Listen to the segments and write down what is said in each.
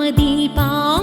നിരുപമദീപാങ്കുരം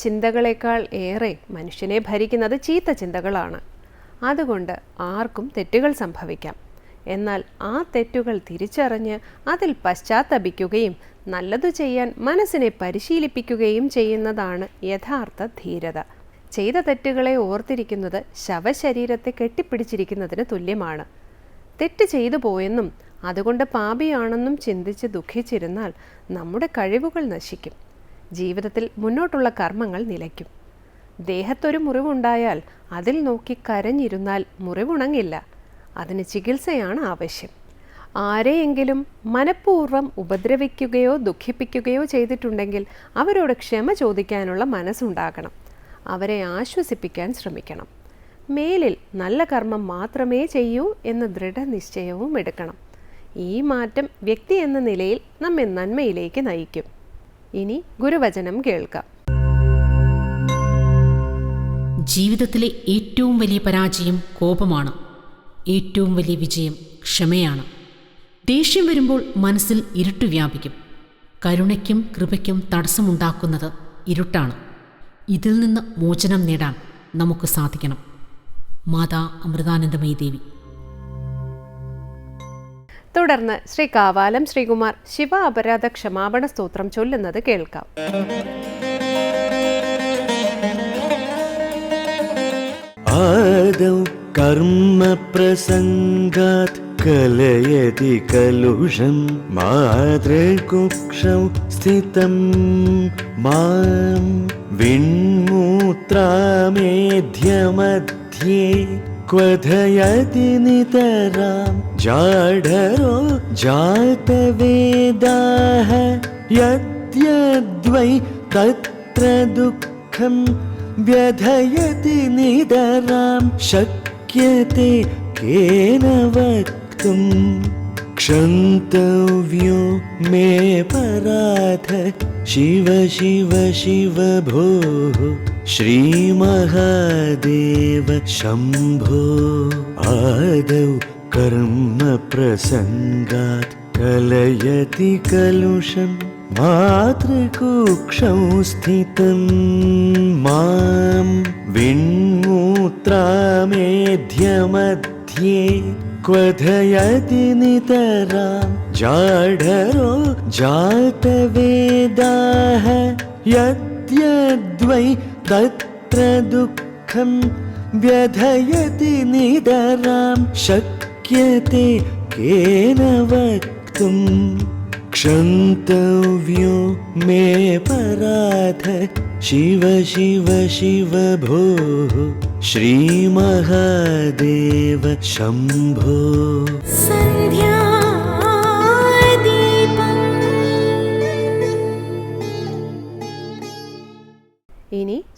ചിന്തകളേക്കാൾ ഏറെ മനുഷ്യനെ ഭരിക്കുന്നത് ചീത്ത ചിന്തകളാണ്. അതുകൊണ്ട് ആർക്കും തെറ്റുകൾ സംഭവിക്കാം. എന്നാൽ ആ തെറ്റുകൾ തിരിച്ചറിഞ്ഞ് അതിൽ പശ്ചാത്തപിക്കുകയും നല്ലതു ചെയ്യാൻ മനസ്സിനെ പരിശീലിപ്പിക്കുകയും ചെയ്യുന്നതാണ് യഥാർത്ഥ ധീരത. ചെയ്ത തെറ്റുകളെ ഓർത്തിരിക്കുന്നത് ശവശരീരത്തെ കെട്ടിപ്പിടിച്ചിരിക്കുന്നതിന് തുല്യമാണ്. തെറ്റ് ചെയ്തു പോയെന്നും അതുകൊണ്ട് പാപിയാണെന്നും ചിന്തിച്ച് ദുഃഖിച്ചിരുന്നാൽ നമ്മുടെ കഴിവുകൾ നശിക്കും. ജീവിതത്തിൽ മുന്നോട്ടുള്ള കർമ്മങ്ങൾ നിലയ്ക്കും. ദേഹത്തൊരു മുറിവുണ്ടായാൽ അതിൽ നോക്കി കരഞ്ഞിരുന്നാൽ മുറിവുണങ്ങില്ല. അതിന് ചികിത്സയാണ് ആവശ്യം. ആരെയെങ്കിലും മനഃപൂർവം ഉപദ്രവിക്കുകയോ ദുഃഖിപ്പിക്കുകയോ ചെയ്തിട്ടുണ്ടെങ്കിൽ അവരോട് ക്ഷമ ചോദിക്കാനുള്ള മനസ്സുണ്ടാകണം. അവരെ ആശ്വസിപ്പിക്കാൻ ശ്രമിക്കണം. മേലിൽ നല്ല കർമ്മം മാത്രമേ ചെയ്യൂ എന്ന ദൃഢനിശ്ചയവും എടുക്കണം. ഈ മാറ്റം വ്യക്തി എന്ന നിലയിൽ നമ്മെ നന്മയിലേക്ക് നയിക്കും. ഇനി ഗുരുവചനം കേൾക്കാം. ജീവിതത്തിലെ ഏറ്റവും വലിയ പരാജയം കോപമാണ്. ഏറ്റവും വലിയ വിജയം ക്ഷമയാണ്. ദേഷ്യം വരുമ്പോൾ മനസ്സിൽ ഇരുട്ട് വ്യാപിക്കും. കരുണയ്ക്കും കൃപയ്ക്കും തടസ്സമുണ്ടാക്കുന്നത് ഇരുട്ടാണ്. ഇതിൽ നിന്ന് മോചനം നേടാൻ നമുക്ക് സാധിക്കണം. മാതാ അമൃതാനന്ദമയി ദേവി. തുടർന്ന് ശ്രീ കാവാലം ശ്രീകുമാർ ശിവ അപരാധ ക്ഷമാപണ സ്തോത്രം ചൊല്ലുന്നത് കേൾക്കാം. ആദൗ കർമ്മപ്രസംഗാത് കലയതി കലുഷം മാതൃകുക്ഷം സ്ഥിതം മാം വിൺമൂത്രമേധ്യമധ്യേ क्वथयति नितरां। जाढरो जातवेदाः यद्यद्वै तत्र दुःखं व्यधयति निदरां शक्यते केन वक्तुं। क्षन्तव्यो मे पराध शिव शिव शिव भोः श्रीमहादेव शम्भो आदौ कर्मप्रसङ्गात् कलयति कलुषम् मातृकुक्षौ स्थितं मां विण्मूत्रामेध्यमध्ये क्वथयति नितरां जाढरो जातवेदाः यद्यद्वै तत्र दुःखं व्यधयति निदरां शक्यते केन वक्तुम् क्षन्तव्यो मे पराध शिव शिव शिव भोः श्रीमहादेव शम्भो ഇനി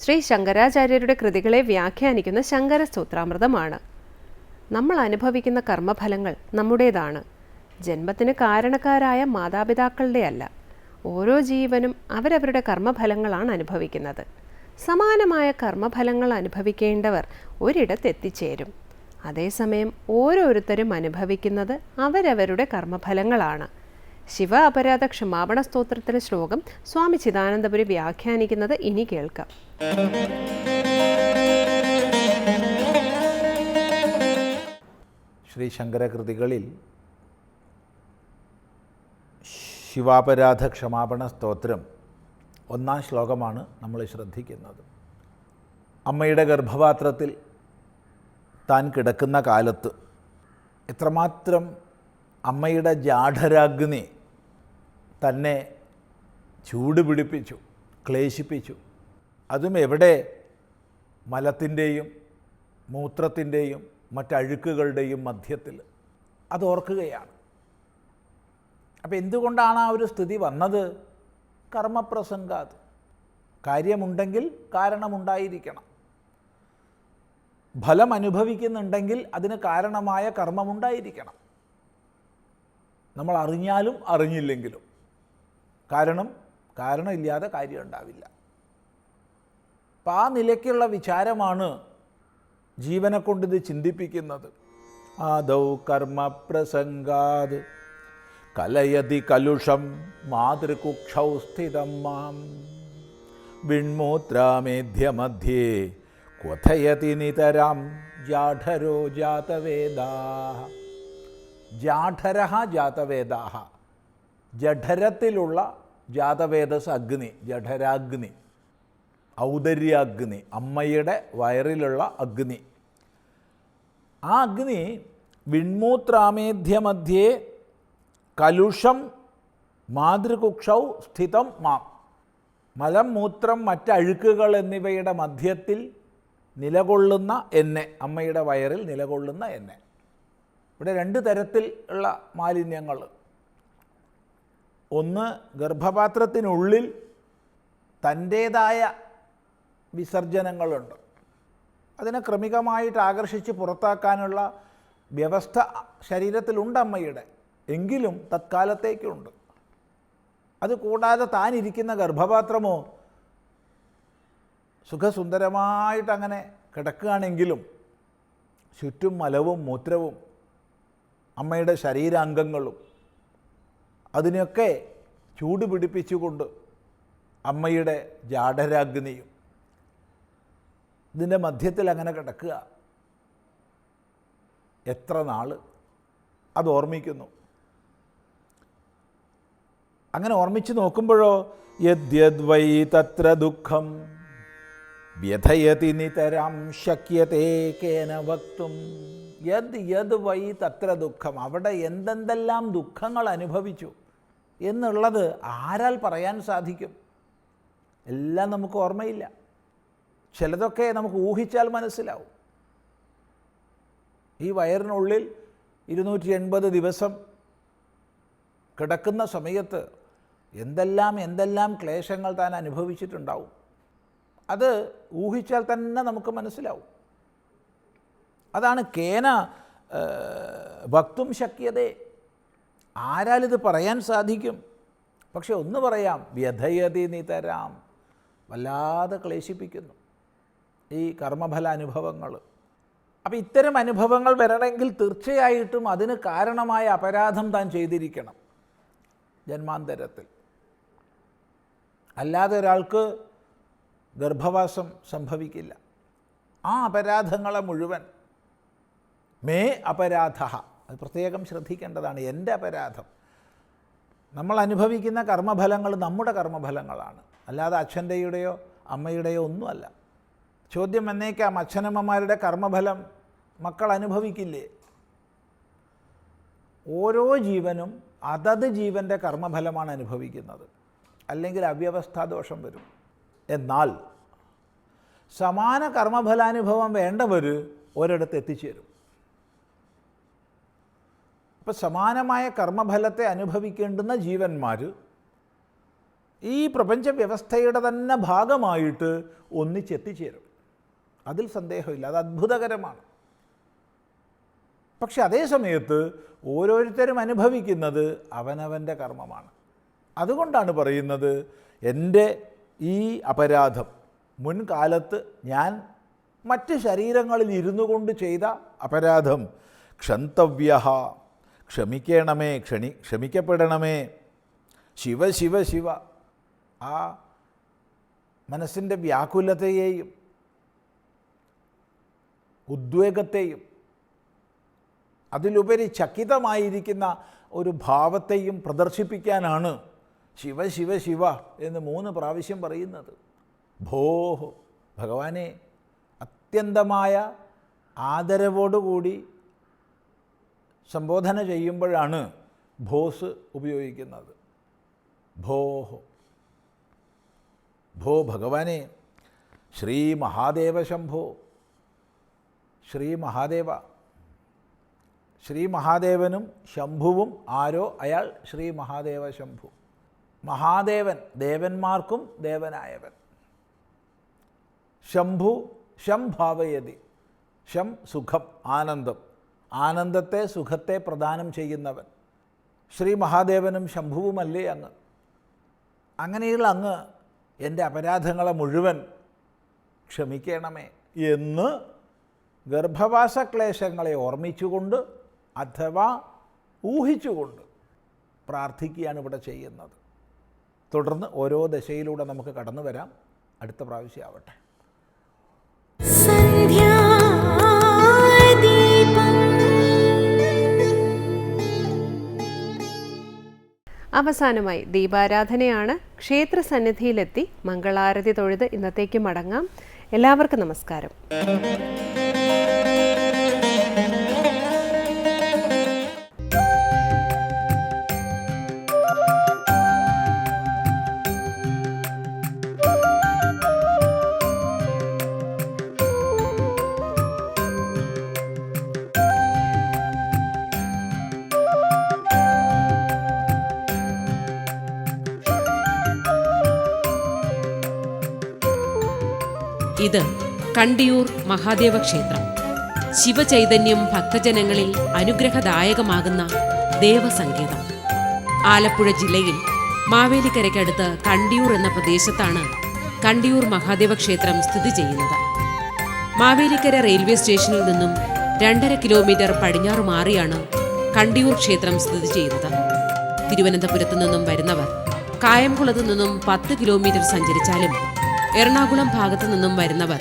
ശ്രീ ശങ്കരാചാര്യരുടെ കൃതികളെ വ്യാഖ്യാനിക്കുന്ന ശങ്കര സ്തോത്രാമൃതമാണ് നമ്മൾ അനുഭവിക്കുന്ന കർമ്മഫലങ്ങൾ നമ്മുടേതാണ്. ജന്മത്തിന് കാരണക്കാരായ മാതാപിതാക്കളുടെ അല്ല ഓരോ ജീവനും അവരവരുടെ കർമ്മഫലങ്ങളാണ് അനുഭവിക്കുന്നത്. സമാനമായ കർമ്മഫലങ്ങൾ അനുഭവിക്കേണ്ടവർ ഒരിടത്തെത്തിച്ചേരും അതേസമയം ഓരോരുത്തരും അനുഭവിക്കുന്നത് അവരവരുടെ കർമ്മഫലങ്ങളാണ്. ശിവ അപരാധ ക്ഷമാപണ സ്തോത്രത്തിലെ ശ്ലോകം സ്വാമി ചിദാനന്ദപുരി വ്യാഖ്യാനിക്കുന്നത് ഇനി കേൾക്കാം. ശ്രീ ശങ്കരകൃതികളിൽ ശിവാപരാധ ക്ഷമാപണ സ്തോത്രം ഒന്നാം ശ്ലോകമാണ് നമ്മൾ ശ്രദ്ധിക്കുന്നത്. അമ്മയുടെ ഗർഭപാത്രത്തിൽ താൻ കിടക്കുന്ന കാലത്ത് എത്രമാത്രം അമ്മയുടെ ജാഠരാഗ്നി തന്നെ ചൂട് പിടിപ്പിച്ചു ക്ലേശിപ്പിച്ചു. അതും എവിടെ? മലത്തിന്റെയും മൂത്രത്തിന്റെയും മറ്റഴുക്കുകളുടെയും മധ്യത്തിൽ. അത് ഓർക്കുകയാണ്. അപ്പോൾ എന്തുകൊണ്ടാണ് ആ ഒരു സ്ഥിതി വന്നത്? കർമ്മപ്രസംഗാത്. കാര്യമുണ്ടെങ്കിൽ കാരണമുണ്ടായിരിക്കണം. ഫലം അനുഭവിക്കുന്നുണ്ടെങ്കിൽ അതിന് കാരണമായ കർമ്മമുണ്ടായിരിക്കണം. നമ്മൾ അറിഞ്ഞാലും അറിഞ്ഞില്ലെങ്കിലും. കാരണം കാരണമില്ലാതെ കാര്യം ഉണ്ടാവില്ല അപ്പം ആ നിലയ്ക്കുള്ള വിചാരമാണ് ജീവനെ കൊണ്ടിത് ചിന്തിപ്പിക്കുന്നത്. ആദൗ കർമ്മപ്രസംഗാത് കലയതി കലുഷം മാതൃകുക്ഷൗ സ്ഥിതം മാം. വിൺമൂത്രാമേധ്യമധ്യേ ക്വഥയതി നിതരാം ജാഠരോ ജാതവേദാ. ജാഠര ജാതവേദാഹ. ജഠരത്തിലുള്ള ജാതവേദസ് അഗ്നി ജഠരാഗ്നി ഔദര്യാഗ്നി അമ്മയുടെ വയറിലുള്ള അഗ്നി. ആ അഗ്നി വിൺമൂത്രാമേധ്യമധ്യേ കലുഷം മാതൃകുക്ഷൗ സ്ഥിതം മാം. മലം മൂത്രം മറ്റഴുക്കുകൾ എന്നിവയുടെ മധ്യത്തിൽ നിലകൊള്ളുന്ന എന്നെ അമ്മയുടെ വയറിൽ നിലകൊള്ളുന്ന എന്നെ. ഇവിടെ രണ്ട് തരത്തിൽ ഉള്ള മാലിന്യങ്ങൾ. ഒന്ന് ഗർഭപാത്രത്തിനുള്ളിൽ തന്റേതായ വിസർജനങ്ങളുണ്ട്. അതിനെ ക്രമികമായിട്ട് ആകർഷിച്ച് പുറത്താക്കാനുള്ള വ്യവസ്ഥ ശരീരത്തിലുണ്ട് അമ്മയുടെ. എങ്കിലും തത്കാലത്തേക്കുണ്ട്. അത് കൂടാതെ താനിരിക്കുന്ന ഗർഭപാത്രമോ സുഖസുന്ദരമായിട്ടങ്ങനെ കിടക്കുകയാണെങ്കിലും ചുറ്റും മലവും മൂത്രവും അമ്മയുടെ ശരീരാംഗങ്ങളും അതിനെയൊക്കെ ചൂട് പിടിപ്പിച്ചുകൊണ്ട് അമ്മയുടെ ജാഠരാഗ്നിയും ഇതിന്റെ മധ്യത്തിൽ അങ്ങനെ കിടക്കുക. എത്ര നാൾ? അത് ഓർമ്മിക്കുന്നു. അങ്ങനെ ഓർമ്മിച്ച് നോക്കുമ്പോഴോ യദ്യദ്വൈ തത്ര ദുഃഖം വ്യഥയതി നിതരാം ശക്യതേ കേന വക്തും. യദ് യദ് വൈ തത്ര ദുഃഖം. അവിടെ എന്തെന്തെല്ലാം ദുഃഖങ്ങൾ അനുഭവിച്ചു എന്നുള്ളത് ആരാൽ പറയാൻ സാധിക്കും? എല്ലാം നമുക്ക് ഓർമ്മയില്ല. ചിലതൊക്കെ നമുക്ക് ഊഹിച്ചാൽ മനസ്സിലാവും. ഈ വയറിനുള്ളിൽ ഇരുന്നൂറ്റി എൺപത് ദിവസം കിടക്കുന്ന സമയത്ത് എന്തെല്ലാം എന്തെല്ലാം ക്ലേശങ്ങൾ താൻ അനുഭവിച്ചിട്ടുണ്ടാവും? അത് ഊഹിച്ചാൽ തന്നെ നമുക്ക് മനസ്സിലാവും. അതാണ് കേന ഭക്തും ശക്യതേ. ആരാലിത് പറയാൻ സാധിക്കും? പക്ഷെ ഒന്ന് പറയാം വ്യഥയതി നിതരാം. വല്ലാതെ ക്ലേശിപ്പിക്കുന്നു ഈ കർമ്മഫല അനുഭവങ്ങൾ അപ്പം ഇത്തരം അനുഭവങ്ങൾ വരണമെങ്കിൽ തീർച്ചയായിട്ടും അതിന് കാരണമായ അപരാധം താൻ ചെയ്തിരിക്കണം ജന്മാന്തരത്തിൽ. അല്ലാതെ ഒരാൾക്ക് ഗർഭവാസം സംഭവിക്കില്ല. ആ അപരാധങ്ങളെ മുഴുവൻ മേ അപരാധ. അത് പ്രത്യേകം ശ്രദ്ധിക്കേണ്ടതാണ് എന്റെ അപരാധം. നമ്മൾ അനുഭവിക്കുന്ന കർമ്മഫലങ്ങൾ നമ്മുടെ കർമ്മഫലങ്ങളാണ്. അല്ലാതെ അച്ഛന്റെയുടെയോ അമ്മയുടെയോ ഒന്നുമല്ല. ചോദ്യം എന്നേക്കാം അച്ഛനമ്മമാരുടെ കർമ്മഫലം മക്കൾ അനുഭവിക്കില്ലേ? ഓരോ ജീവനും അതത് ജീവന്റെ കർമ്മഫലമാണ് അനുഭവിക്കുന്നത്. അല്ലെങ്കിൽ അവ്യവസ്ഥാദോഷം വരും. എന്നാൽ സമാന കർമ്മഫലാനുഭവം വേണ്ടവർ ഒരിടത്ത് എത്തിച്ചേരും. അപ്പം സമാനമായ കർമ്മഫലത്തെ അനുഭവിക്കേണ്ടുന്ന ജീവന്മാർ ഈ പ്രപഞ്ച വ്യവസ്ഥയുടെ തന്നെ ഭാഗമായിട്ട് ഒന്നിച്ചെത്തിച്ചേരും. അതിൽ സന്ദേഹമില്ല അത് അത്ഭുതകരമാണ്. പക്ഷെ അതേ സമയത്ത് ഓരോരുത്തരും അനുഭവിക്കുന്നത് അവനവന്റെ കർമ്മമാണ്. അതുകൊണ്ടാണ് പറയുന്നത് എന്റെ ഈ അപരാധം മുൻകാലത്ത് ഞാൻ മറ്റ് ശരീരങ്ങളിൽ ഇരുന്നു കൊണ്ട് ചെയ്ത അപരാധം. ക്ഷന്തവ്യ ക്ഷമിക്കണമേ ക്ഷണി ക്ഷമിക്കപ്പെടണമേ. ശിവ ശിവ ശിവ. ആ മനസ്സിന്റെ വ്യാകുലതയെയും ഉദ്വേഗത്തെയും അതിലുപരി ചക്കിതമായിരിക്കുന്ന ഒരു ഭാവത്തെയും പ്രദർശിപ്പിക്കാനാണ് ശിവ ശിവ ശിവ എന്ന് മൂന്ന് പ്രാവശ്യം പറയുന്നത്. ഭോഹോ ഭഗവാനെ അത്യന്തമായ ആദരവോടുകൂടി സംബോധന ചെയ്യുമ്പോഴാണ് ഭോസ് ഉപയോഗിക്കുന്നത്. ഭോഹോ. ഭോ ഭഗവാനെ ശ്രീ മഹാദേവ ശംഭോ. ശ്രീ മഹാദേവ. ശ്രീ മഹാദേവനും ശംഭുവും ആരോ? അയാൾ ശ്രീ മഹാദേവ ശംഭു. മഹാദേവൻ ദേവന്മാർക്കും ദേവനായവൻ. ശംഭു ശം ഭാവയതി ശം സുഖം ആനന്ദം. ആനന്ദത്തെ സുഖത്തെ പ്രദാനം ചെയ്യുന്നവൻ. ശ്രീ മഹാദേവനും ശംഭുവുമല്ലേ അങ്ങ്? അങ്ങനെയുള്ള അങ്ങ് എന്റെ അപരാധങ്ങളെ മുഴുവൻ ക്ഷമിക്കണമേ എന്ന് ഗർഭവാസ ക്ലേശങ്ങളെ ഓർമ്മിച്ചുകൊണ്ട് അഥവാ ഊഹിച്ചുകൊണ്ട് പ്രാർത്ഥിക്കുകയാണ് ഇവിടെ ചെയ്യുന്നത്. തുടർന്ന് ഓരോ ദശയിലൂടെ നമുക്ക് കടന്നു വരാം. അടുത്ത പ്രാവശ്യം ആവട്ടെ. അവസാനമായി ദീപാരാധനയാണ്. ക്ഷേത്ര സന്നിധിയിലെത്തി മംഗളാരതി തൊഴുത് ഇന്നത്തേക്ക് മടങ്ങാം. എല്ലാവർക്കും നമസ്കാരം. ഇത് കണ്ടിയൂർ മഹാദേവ ക്ഷേത്രം. ശിവചൈതന്യം ഭക്തജനങ്ങളിൽ അനുഗ്രഹദായകമാകുന്ന ദേവസങ്കേതം. ആലപ്പുഴ ജില്ലയിൽ മാവേലിക്കരയ്ക്കടുത്ത് കണ്ടിയൂർ എന്ന പ്രദേശത്താണ് കണ്ടിയൂർ മഹാദേവ ക്ഷേത്രം സ്ഥിതി ചെയ്യുന്നത്. മാവേലിക്കര റെയിൽവേ സ്റ്റേഷനിൽ നിന്നും രണ്ടര കിലോമീറ്റർ പടിഞ്ഞാറ് മാറിയാണ് കണ്ടിയൂർ ക്ഷേത്രം സ്ഥിതി ചെയ്യുന്നത്. തിരുവനന്തപുരത്തു നിന്നും വരുന്നവർ കായംകുളത്തു നിന്നും പത്ത് കിലോമീറ്റർ സഞ്ചരിച്ചാലും എറണാകുളം ഭാഗത്തു നിന്നും വരുന്നവർ.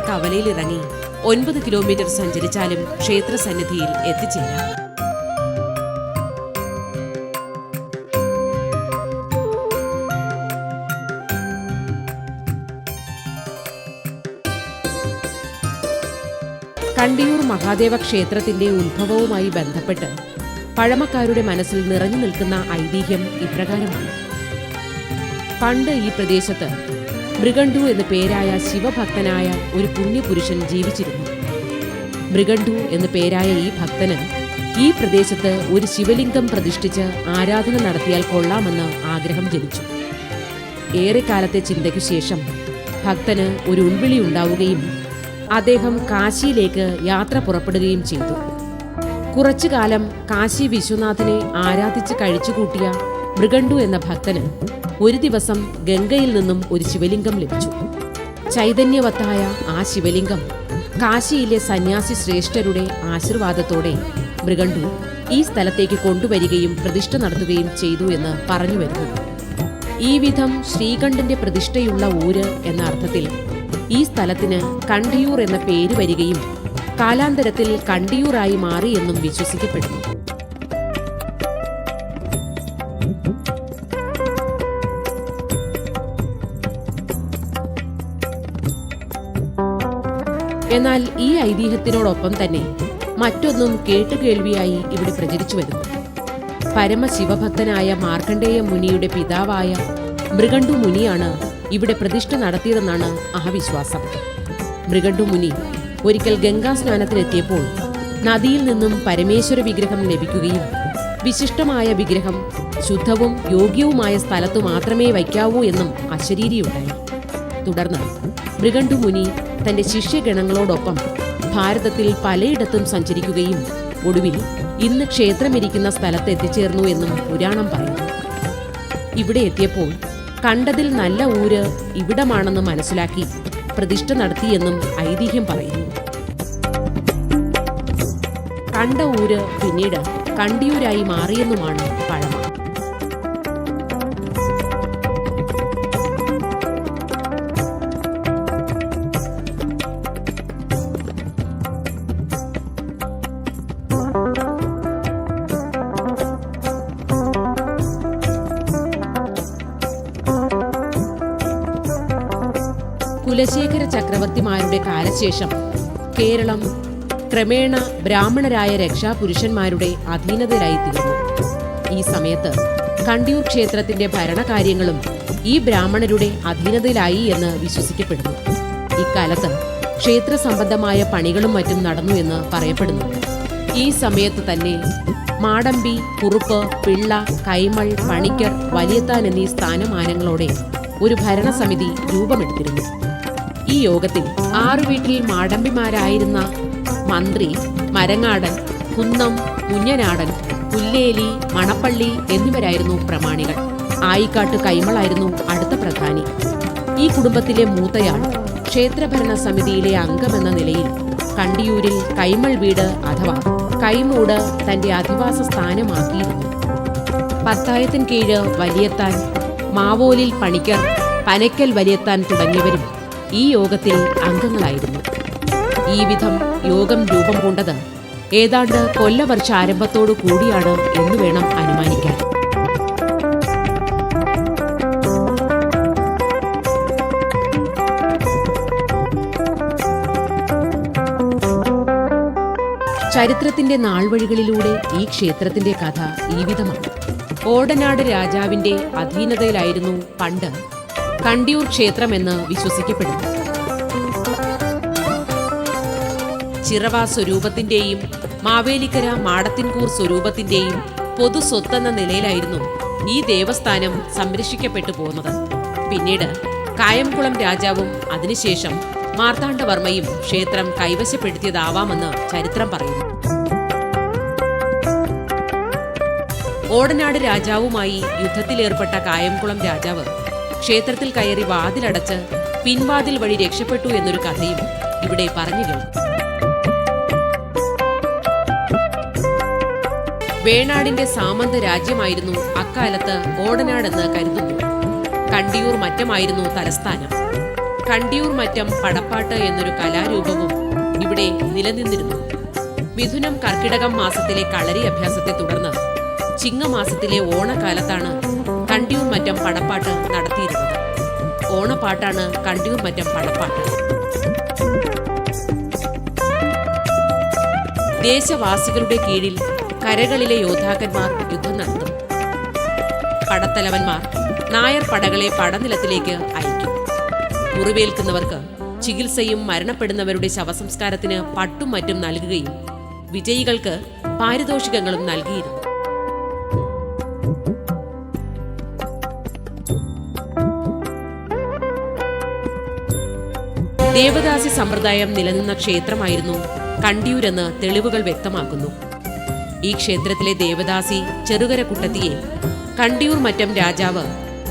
കവലയിൽ ഇറങ്ങി ഒൻപത് കിലോമീറ്റർ സഞ്ചരിച്ചാലും ക്ഷേത്ര സന്നിധിയിൽ എത്തിച്ചേരാം. കണ്ടിയൂർ മഹാദേവ ക്ഷേത്രത്തിന്റെ ഉത്ഭവവുമായി ബന്ധപ്പെട്ട് പഴമക്കാരുടെ മനസ്സിൽ നിറഞ്ഞു നിൽക്കുന്ന ഐതിഹ്യം ഇപ്രകാരമാണ്. പണ്ട് ഈ പ്രദേശത്ത് മൃഗണ്ടു എന്ന പേരായ ശിവഭക്തനായ ഒരു പുണ്യപുരുഷൻ ജീവിച്ചിരുന്നു. മൃഗണ്ടു എന്ന പേരായ ഈ ഭക്തന് ഈ പ്രദേശത്ത് ഒരു ശിവലിംഗം പ്രതിഷ്ഠിച്ച് ആരാധന നടത്തിയാൽ കൊള്ളാമെന്ന് ആഗ്രഹം ജനിച്ചു. ഏറെക്കാലത്തെ ചിന്തയ്ക്കു ശേഷം ഭക്തന് ഒരു ഉൾവിളി ഉണ്ടാവുകയും അദ്ദേഹം കാശിയിലേക്ക് യാത്ര പുറപ്പെടുകയും ചെയ്തു. കുറച്ചു കാലം കാശി വിശ്വനാഥനെ ആരാധിച്ച് കഴിച്ചുകൂട്ടിയ മൃഗണ്ടു എന്ന ഭക്തന് ഒരു ദിവസം ഗംഗയിൽ നിന്നും ഒരു ശിവലിംഗം ലഭിച്ചു. ചൈതന്യവത്തായ ആ ശിവലിംഗം കാശിയിലെ സന്യാസി ശ്രേഷ്ഠരുടെ ആശീർവാദത്തോടെ മൃഗണ്ടു ഈ സ്ഥലത്തേക്ക് കൊണ്ടുവരികയും പ്രതിഷ്ഠ നടത്തുകയും ചെയ്തു എന്ന് പറഞ്ഞു വരുന്നു ഈ വിധം ശ്രീകണ്ഠന്റെ പ്രതിഷ്ഠയുള്ള ഊര് എന്ന അർത്ഥത്തിൽ ഈ സ്ഥലത്തിന് കണ്ടിയൂർ എന്ന പേര് വരികയും കാലാന്തരത്തിൽ കണ്ടിയൂറായി മാറി എന്നും വിശ്വസിക്കപ്പെടുന്നു. എന്നാൽ ഈ ഐതിഹ്യത്തിനോടൊപ്പം തന്നെ മറ്റൊന്നും കേട്ടുകേൾവിയായി ഇവിടെ പ്രചരിച്ചു വരുന്നു. പരമശിവഭക്തനായ മാർക്കണ്ഡേയ മുനിയുടെ പിതാവായ മൃഗണ്ടു മുനിയാണ് ഇവിടെ പ്രതിഷ്ഠ നടത്തിയതെന്നാണ് അഹവിശ്വാസം. മൃഗണ്ടു മുനി ഒരിക്കൽ ഗംഗാ സ്നാനത്തിനെത്തിയപ്പോൾ നദിയിൽ നിന്നും പരമേശ്വര വിഗ്രഹം ലഭിക്കുകയും വിശിഷ്ടമായ വിഗ്രഹം ശുദ്ധവും യോഗ്യവുമായ സ്ഥലത്തു മാത്രമേ വയ്ക്കാവൂ എന്നും അശരീരിയുണ്ടായി. തുടർന്ന് മൃഗണ്ടു മുനി തന്റെ ശിഷ്യഗണങ്ങളോടൊപ്പം ഭാരതത്തിൽ പലയിടത്തും സഞ്ചരിക്കുകയും ഒടുവിൽ ഇന്ന് ക്ഷേത്രമിരിക്കുന്ന സ്ഥലത്ത് എത്തിച്ചേർന്നു എന്നും പുരാണം പറയുന്നു. ഇവിടെ എത്തിയപ്പോൾ കണ്ടതിൽ നല്ല ഊര് ഇവിടമാണെന്ന് മനസ്സിലാക്കി പ്രതിഷ്ഠ നടത്തിയെന്നും ഐതിഹ്യം പറയുന്നു. കണ്ട ഊര് പിന്നീട് കണ്ടിയൂരായി മാറിയെന്നുമാണ് പഴമ. ചക്രവർത്തിമാരുടെ കാലശേഷം കേരളം ക്രമേണ ബ്രാഹ്മണരായ രക്ഷാപുരുഷന്മാരുടെ അധീനതയിലായിത്തീർന്നു. ഈ സമയത്ത് കണ്ടിയൂർ ക്ഷേത്രത്തിന്റെ ഭരണകാര്യങ്ങളും ഈ ബ്രാഹ്മണരുടെ അധീനതയിലായി എന്ന് വിശ്വസിക്കപ്പെടുന്നു. ഇക്കാലത്ത് ക്ഷേത്ര സംബന്ധമായ പണികളും മറ്റും നടന്നു എന്ന് പറയപ്പെടുന്നു. ഈ സമയത്ത് തന്നെ മാടമ്പി കുറുപ്പ് പിള്ള കൈമൾ പണിക്കർ വലിയത്താൻ എന്നീ സ്ഥാനമാനങ്ങളോടെ ഒരു ഭരണസമിതി രൂപമെടുത്തിരുന്നു. ഈ യോഗത്തിൽ ആറു വീട്ടിൽ മാടമ്പിമാരായിരുന്ന മന്ത്രി മരങ്ങാടൻ കുന്നം കുഞ്ഞനാടൻ പുല്ലേലി മണപ്പള്ളി എന്നിവരായിരുന്നു പ്രമാണികൾ. ആയിക്കാട്ട് കൈമളായിരുന്നു അടുത്ത പ്രധാനി. ഈ കുടുംബത്തിലെ മൂത്തയാൾ ക്ഷേത്രഭരണ സമിതിയിലെ അംഗമെന്ന നിലയിൽ കണ്ടിയൂരിൽ കൈമൾ വീട് അഥവാ കൈമൂട് തന്റെ അധിവാസ സ്ഥാനമാക്കിയിരുന്നു. പത്തായത്തിൻ കീഴ് വലിയത്താൻ മാവോലിൽ പണിക്കർ പനയ്ക്കൽ വലിയത്താൻ തുടങ്ങിയവരും ഈ യോഗത്തിൽ അംഗങ്ങളായിരുന്നു. ഈ വിധം യോഗം രൂപം കൊണ്ടത് ഏതാണ്ട് കൊല്ലവർഷ ആരംഭത്തോടു കൂടിയാണ് എന്ന് വേണം അനുമാനിക്കാൻ. ചരിത്രത്തിന്റെ നാൾവഴികളിലൂടെ ഈ ക്ഷേത്രത്തിന്റെ കഥ ഈ വിധമാണ്. ഓടനാട് രാജാവിന്റെ അധീനതയിലായിരുന്നു പണ്ട് കണ്ടിയൂർ ക്ഷേത്രമെന്ന് വിശ്വസിക്കപ്പെടുന്നു ചിറവ സ്വരൂപത്തിന്റെയും മാവേലിക്കര മാടത്തിൻകൂർ സ്വരൂപത്തിന്റെയും പൊതു സ്വത്തെന്ന നിലയിലായിരുന്നു ഈ ദേവസ്ഥാനം സംരക്ഷിക്കപ്പെട്ടു പോകുന്നത് പിന്നീട് കായംകുളം രാജാവും അതിനുശേഷം മാർത്താണ്ഡവർമ്മയും ക്ഷേത്രം കൈവശപ്പെടുത്തിയതാവാമെന്ന് ചരിത്രം പറയുന്നു. ഓടനാട് രാജാവുമായി യുദ്ധത്തിലേർപ്പെട്ട കായംകുളം രാജാവ് ക്ഷേത്രത്തിൽ കയറി വാതിലടച്ച് പിൻവാതിൽ വഴി രക്ഷപ്പെട്ടു എന്നൊരു കഥയും ഇവിടെ പറഞ്ഞു കേൾക്കും വേണാടിന്റെ സാമന്ത രാജ്യമായിരുന്നു അക്കാലത്ത് ഓടനാടെന്ന് കരുതുന്നു. കണ്ടിയൂർ മറ്റമായിരുന്നു തലസ്ഥാനം. കണ്ടിയൂർ മറ്റം പടപ്പാട്ട് എന്നൊരു കലാരൂപവും ഇവിടെ നിലനിന്നിരുന്നു. മിഥുനം കർക്കിടകം മാസത്തിലെ കളരി അഭ്യാസത്തെ തുടർന്ന് ചിങ്ങമാസത്തിലെ ഓണക്കാലത്താണ് കണ്ടിയൂർ മറ്റം പടപ്പാട്ട് നടത്തിയിരുന്നത്. ഓണപ്പാട്ടാണ് കണ്ടിയൂർ മറ്റം പടപ്പാട്ട്. ദേശവാസികളുടെ കീഴിൽ കരകളിലെ യോദ്ധാക്കന്മാർ യുദ്ധം നടത്തും. പടത്തലവന്മാർ നായർ പടകളെ പടനിലത്തിലേക്ക് അയക്കും. മുറിവേൽക്കുന്നവർക്ക് ചികിത്സയും മരണപ്പെടുന്നവരുടെ ശവസംസ്കാരത്തിന് പട്ടും മറ്റും നൽകുകയും വിജയികൾക്ക് പാരിതോഷികങ്ങളും നൽകിയിരുന്നു. ദേവദാസി സമ്പ്രദായം നിലനിന്ന ക്ഷേത്രമായിരുന്നു കണ്ടിയൂരെന്ന് തെളിവുകൾ വ്യക്തമാക്കുന്നു. ഈ ക്ഷേത്രത്തിലെ ദേവദാസി ചെറുകര കുട്ടത്തിയെ കണ്ടിയൂർ മറ്റം രാജാവ്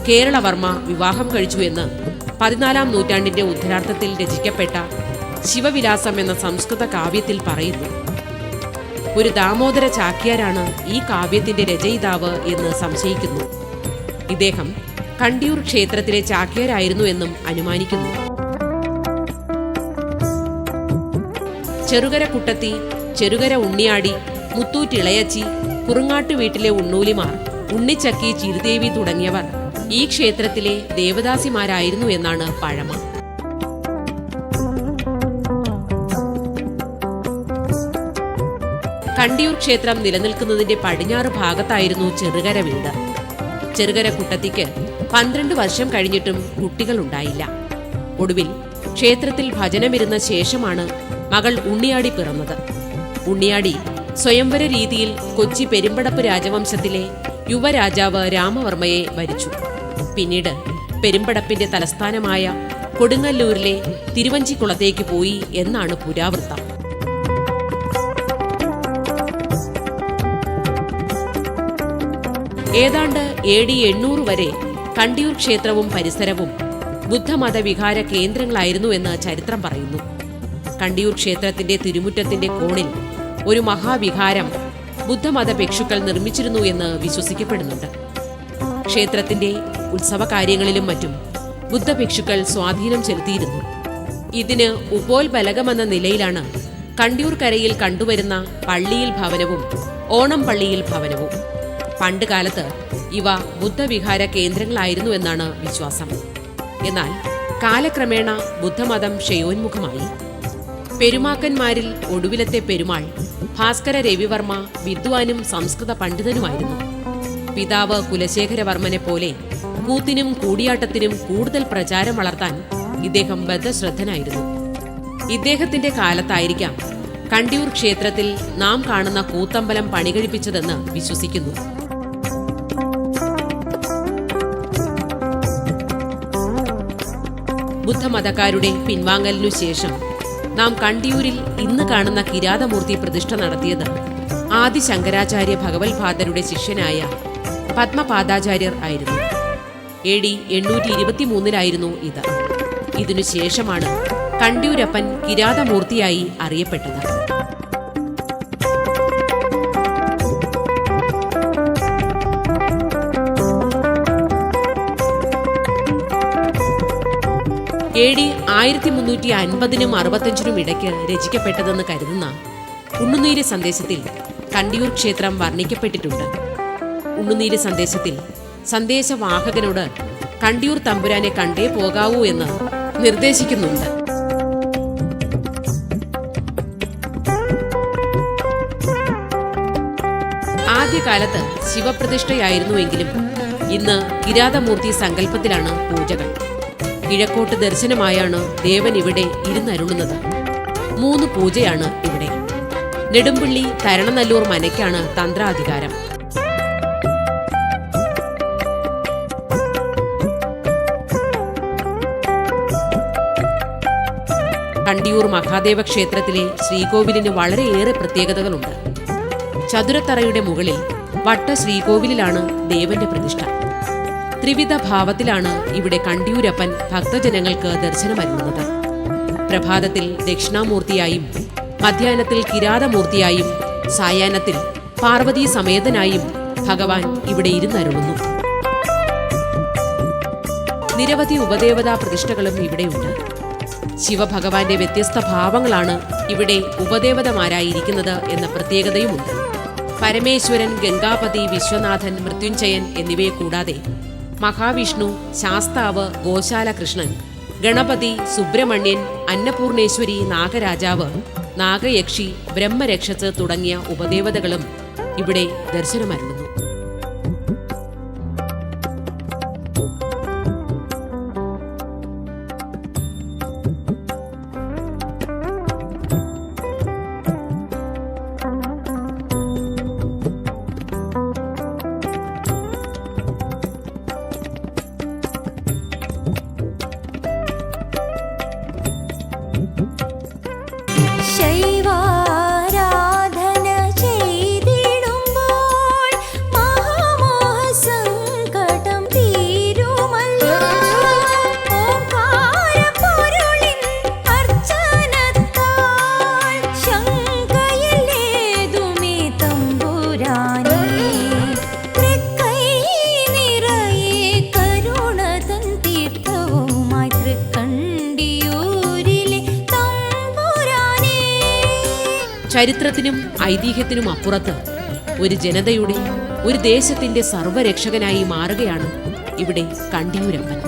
കേരളവർമ്മ വിവാഹം കഴിച്ചു എന്ന് പതിനാലാം നൂറ്റാണ്ടിന്റെ ഉദ്ധരാർത്ഥത്തിൽ രചിക്കപ്പെട്ട ശിവവിലാസം എന്ന സംസ്കൃത കാവ്യത്തിൽ പറയുന്നു. ഒരു ദാമോദര ചാക്യാരാണ് ഈ കാവ്യത്തിന്റെ രചയിതാവ് എന്ന് സംശയിക്കുന്നു. ഇദ്ദേഹം കണ്ടിയൂർ ക്ഷേത്രത്തിലെ ചാക്യാരായിരുന്നു എന്നും അനുമാനിക്കുന്നു. ചെറുകര കുട്ടത്തി ചെറുകര ഉണ്ണിയാടി മുത്തൂറ്റിളയച്ചി കുറുങ്ങാട്ട് വീട്ടിലെ ഉണ്ണൂലിമാർ ഉണ്ണിച്ചക്കി ചിരുദേവി തുടങ്ങിയവർ ഈ ക്ഷേത്രത്തിലെ ദേവദാസിമാരായിരുന്നു എന്നാണ് പഴമ. കണ്ടിയൂർ ക്ഷേത്രം നിലനിൽക്കുന്നതിന്റെ പടിഞ്ഞാറ് ഭാഗത്തായിരുന്നു ചെറുകര വീട്. ചെറുകര കുട്ടത്തിക്ക് പന്ത്രണ്ട് വർഷം കഴിഞ്ഞിട്ടും കുട്ടികളുണ്ടായില്ല. ഒടുവിൽ ക്ഷേത്രത്തിൽ ഭജനമിരുന്ന ശേഷമാണ് മകൾ ഉണ്ണിയാടി പിറന്നത്. ഉണ്ണിയാടി സ്വയംവര രീതിയിൽ കൊച്ചി പെരുമ്പടപ്പ് രാജവംശത്തിലെ യുവരാജാവ് രാമവർമ്മയെ വരിച്ചു. പിന്നീട് പെരുമ്പടപ്പിന്റെ തലസ്ഥാനമായ കൊടുങ്ങല്ലൂരിലെ തിരുവഞ്ചിക്കുളത്തേക്ക് പോയി എന്നാണ് പുരാവൃത്തം. ഏതാണ്ട് എ ഡി എണ്ണൂറ് വരെ കണ്ടിയൂർ ക്ഷേത്രവും പരിസരവും ബുദ്ധമത വിഹാര കേന്ദ്രങ്ങളായിരുന്നു എന്ന് ചരിത്രം പറയുന്നു. കണ്ടിയൂർ ക്ഷേത്രത്തിന്റെ തിരുമുറ്റത്തിന്റെ കോണിൽ ഒരു മഹാവിഹാരം ബുദ്ധമത ഭിക്ഷുക്കൾ നിർമ്മിച്ചിരുന്നു എന്ന് വിശ്വസിക്കപ്പെടുന്നുണ്ട്. ക്ഷേത്രത്തിന്റെ ഉത്സവ കാര്യങ്ങളിലും മറ്റും ബുദ്ധഭിക്ഷുക്കൾ സ്വാധീനം ചെലുത്തിയിരുന്നു. ഇതിന് ഉപോത്ബലകമെന്ന നിലയിലാണ് കണ്ടിയൂർ കരയിൽ കണ്ടുവരുന്ന പള്ളിയിൽ ഭവനവും ഓണം പള്ളിയിൽ ഭവനവും. പണ്ട് കാലത്ത് ഇവ ബുദ്ധവിഹാര കേന്ദ്രങ്ങളായിരുന്നു എന്നാണ് വിശ്വാസം. എന്നാൽ കാലക്രമേണ ബുദ്ധമതം ക്ഷയോന്മുഖമായി. പെരുമാക്കന്മാരിൽ ഒടുവിലത്തെ പെരുമാൾ ഭാസ്കര രവിവർമ്മ വിദ്വാനും സംസ്കൃത പണ്ഡിതനുമായിരുന്നു. പിതാവ് കുലശേഖരവർമ്മനെ പോലെ കൂത്തിനും കൂടിയാട്ടത്തിനും കൂടുതൽ പ്രചാരം വളർത്താൻ ഇദ്ദേഹം ബദ്ധശ്രദ്ധനായിരുന്നു. ഇദ്ദേഹത്തിന്റെ കാലത്തായിരിക്കാം കണ്ടിയൂർ ക്ഷേത്രത്തിൽ നാം കാണുന്ന കൂത്തമ്പലം പണികഴിപ്പിച്ചതെന്ന് വിശ്വസിക്കുന്നു. ബുദ്ധമതക്കാരുടെ പിൻവാങ്ങലിനു ശേഷം നാം കണ്ടിയൂരിൽ ഇന്ന് കാണുന്ന കിരാതമൂർത്തി പ്രതിഷ്ഠ നടത്തിയത് ആദി ശങ്കരാചാര്യ ഭഗവത്പാദരുടെ ശിഷ്യനായ പത്മപാദാചാര്യർ ആയിരുന്നു. എ ഡി എണ്ണൂറ്റി ഇരുപത്തിമൂന്നിലായിരുന്നു ഇത് ഇതിനുശേഷമാണ് കണ്ടിയൂരപ്പൻ കിരാതമൂർത്തിയായി അറിയപ്പെട്ടത്. എ ഡി ആയിരത്തി മുന്നൂറ്റി അൻപതിനും അറുപത്തഞ്ചിനും ഇടയ്ക്ക് രചിക്കപ്പെട്ടതെന്ന് കരുതുന്ന ഉണ്ണുനീര് സന്ദേശത്തിൽ കണ്ടിയൂർ ക്ഷേത്രം വർണിക്കപ്പെട്ടിട്ടുണ്ട്. ഉണ്ണുനീര് സന്ദേശത്തിൽ സന്ദേശവാഹകനോട് കണ്ടിയൂർ തമ്പുരാനെ കണ്ടേ പോകാവൂ എന്ന് നിർദ്ദേശിക്കുന്നുണ്ട്. ആദ്യകാലത്ത് ശിവപ്രതിഷ്ഠയായിരുന്നുവെങ്കിലും ഇന്ന് കിരാതമൂർത്തി സങ്കല്പത്തിലാണ് പൂജകൾ. കിഴക്കോട്ട് ദർശനമായാണ് ദേവൻ ഇവിടെ ഇരുന്നരുളുന്നത്. മൂന്ന് പൂജയാണ് ഇവിടെ. നെടുമ്പള്ളി തരണനല്ലൂർ മനയ്ക്കാണ് തന്ത്രാധികാരം. കണ്ടിയൂർ മഹാദേവ ക്ഷേത്രത്തിലെ ശ്രീകോവിലിന് വളരെയേറെ പ്രത്യേകതകളുണ്ട്. ചതുരത്തറയുടെ മുകളിൽ വട്ട ശ്രീകോവിലിലാണ് ദേവന്റെ പ്രതിഷ്ഠ. ത്രിവിധ ഭാവത്തിലാണ് ഇവിടെ കണ്ടിയൂരപ്പൻ ഭക്തജനങ്ങൾക്ക് ദർശനമരുന്നത് പ്രഭാതത്തിൽ ദക്ഷിണാമൂർത്തിയായും മധ്യാഹ്നത്തിൽ കിരാതമൂർത്തിയായും സായാഹ്നത്തിൽ പാർവതി സമേതനായും ഭഗവാൻ ഇവിടെ ഇരുന്നരുളുന്നു. നിരവധി ഉപദേവതാ പ്രതിഷ്ഠകളും ഇവിടെയുണ്ട്. ശിവഭഗവാന്റെ വ്യത്യസ്ത ഭാവങ്ങളാണ് ഇവിടെ ഉപദേവതമാരായിരിക്കുന്നത് എന്ന പ്രത്യേകതയുമുണ്ട്. പരമേശ്വരൻ ഗംഗാപതി വിശ്വനാഥൻ മൃത്യുഞ്ജയൻ എന്നിവയെ കൂടാതെ മഹാവിഷ്ണു ശാസ്താവ് ഗോശാല കൃഷ്ണൻ ഗണപതി സുബ്രഹ്മണ്യൻ അന്നപൂർണേശ്വരി നാഗരാജാവ് നാഗയക്ഷി ബ്രഹ്മരക്ഷസ് തുടങ്ങിയ ഉപദേവതകളും ഇവിടെ 谁我？ചരിത്രത്തിനും ഐതിഹ്യത്തിനും അപ്പുറത്ത് ഒരു ജനതയുടെ ഒരു ദേശത്തിന്റെ സർവരക്ഷകനായി മാറുകയാണ് ഇവിടെ കണ്ടിയൂരപ്പൻ.